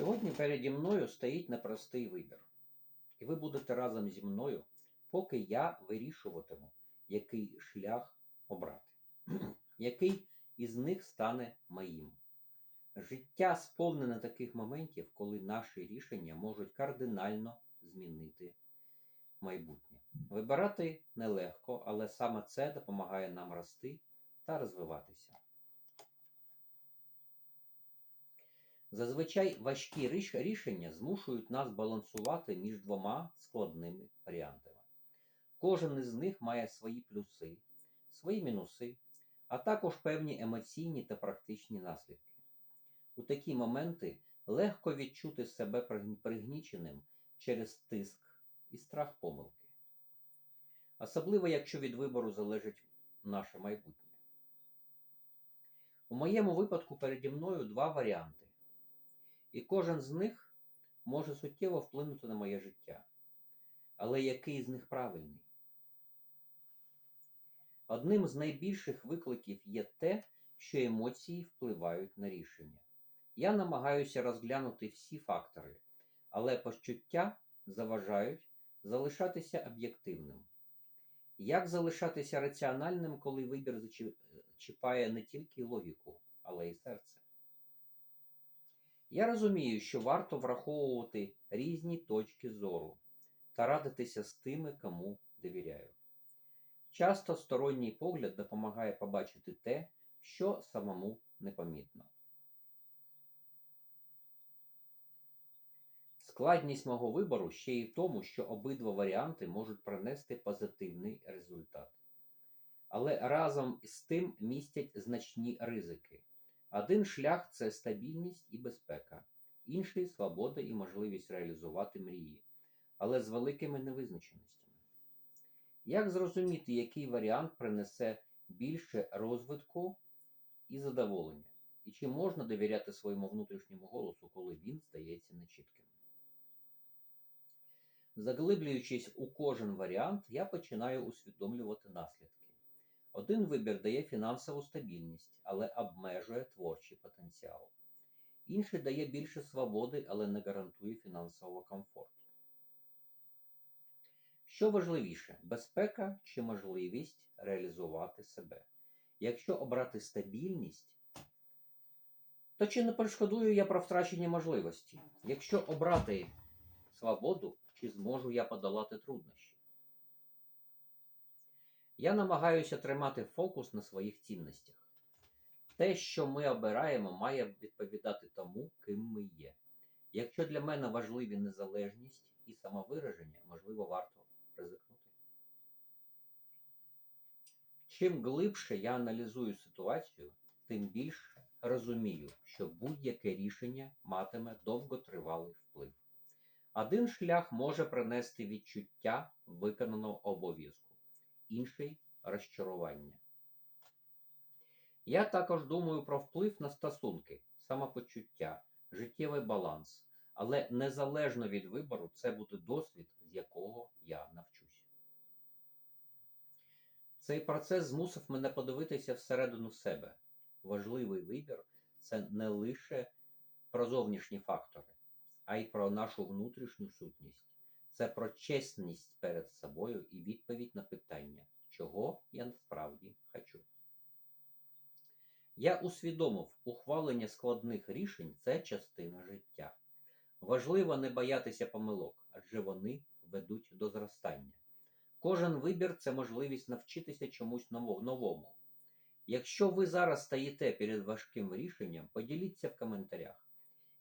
Сьогодні переді мною стоїть непростий вибір. І ви будете разом зі мною, поки я вирішуватиму, який шлях обрати, який із них стане моїм. Життя сповнене таких моментів, коли наші рішення можуть кардинально змінити майбутнє. Вибирати нелегко, але саме це допомагає нам рости та розвиватися. Зазвичай важкі рішення змушують нас балансувати між двома складними варіантами. Кожен із них має свої плюси, свої мінуси, а також певні емоційні та практичні наслідки. У такі моменти легко відчути себе пригніченим через тиск і страх помилки. Особливо, якщо від вибору залежить наше майбутнє. У моєму випадку переді мною два варіанти, і кожен з них може суттєво вплинути на моє життя. Але який з них правильний? Одним з найбільших викликів є те, що емоції впливають на рішення. Я намагаюся розглянути всі фактори, але почуття заважають залишатися об'єктивним. Як залишатися раціональним, коли вибір зачі- чіпає не тільки логіку, але й серце? Я розумію, що варто враховувати різні точки зору та радитися з тими, кому довіряю. Часто сторонній погляд допомагає побачити те, що самому непомітно. Складність мого вибору ще й в тому, що обидва варіанти можуть принести позитивний результат. Але разом з тим містять значні ризики. Один шлях це стабільність і безпека, інший свобода і можливість реалізувати мрії, але з великими невизначеностями. Як зрозуміти, який варіант принесе більше розвитку і задоволення? І чи можна довіряти своєму внутрішньому голосу, коли він здається нечітким? Заглиблюючись у кожен варіант, я починаю усвідомлювати наслідки. Один вибір дає фінансову стабільність, але обмежує творчий потенціал. Інший дає більше свободи, але не гарантує фінансового комфорту. Що важливіше, безпека чи можливість реалізувати себе? Якщо обрати стабільність, то чи не перешкодую я про втрачені можливості? Якщо обрати свободу, чи зможу я подолати труднощі? Я намагаюся тримати фокус на своїх цінностях. Те, що ми обираємо, має відповідати тому, ким ми є. Якщо для мене важливі незалежність і самовираження, можливо, варто ризикнути. Чим глибше я аналізую ситуацію, тим більш розумію, що будь-яке рішення матиме довготривалий вплив. Один шлях може принести відчуття виконаного обов'язку, інший розчарування. Я також думаю про вплив на стосунки, самопочуття, життєвий баланс, але незалежно від вибору, це буде досвід, з якого я навчусь. Цей процес змусив мене подивитися всередину себе. Важливий вибір це не лише про зовнішні фактори, а й про нашу внутрішню сутність. Це про чесність перед собою і відповідь на питання, чого я насправді хочу. Я усвідомив, ухвалення складних рішень це частина життя. Важливо не боятися помилок, адже вони ведуть до зростання. Кожен вибір це можливість навчитися чомусь новому. Якщо ви зараз стоїте перед важким рішенням, поділіться в коментарях,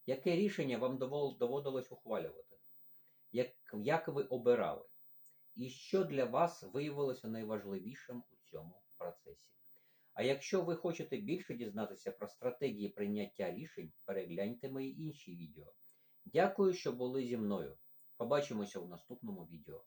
яке рішення вам доводилось ухвалювати, як, ви обирали, і що для вас виявилося найважливішим у цьому процесі. А якщо ви хочете більше дізнатися про стратегії прийняття рішень, перегляньте мої інші відео. Дякую, що були зі мною. Побачимося в наступному відео.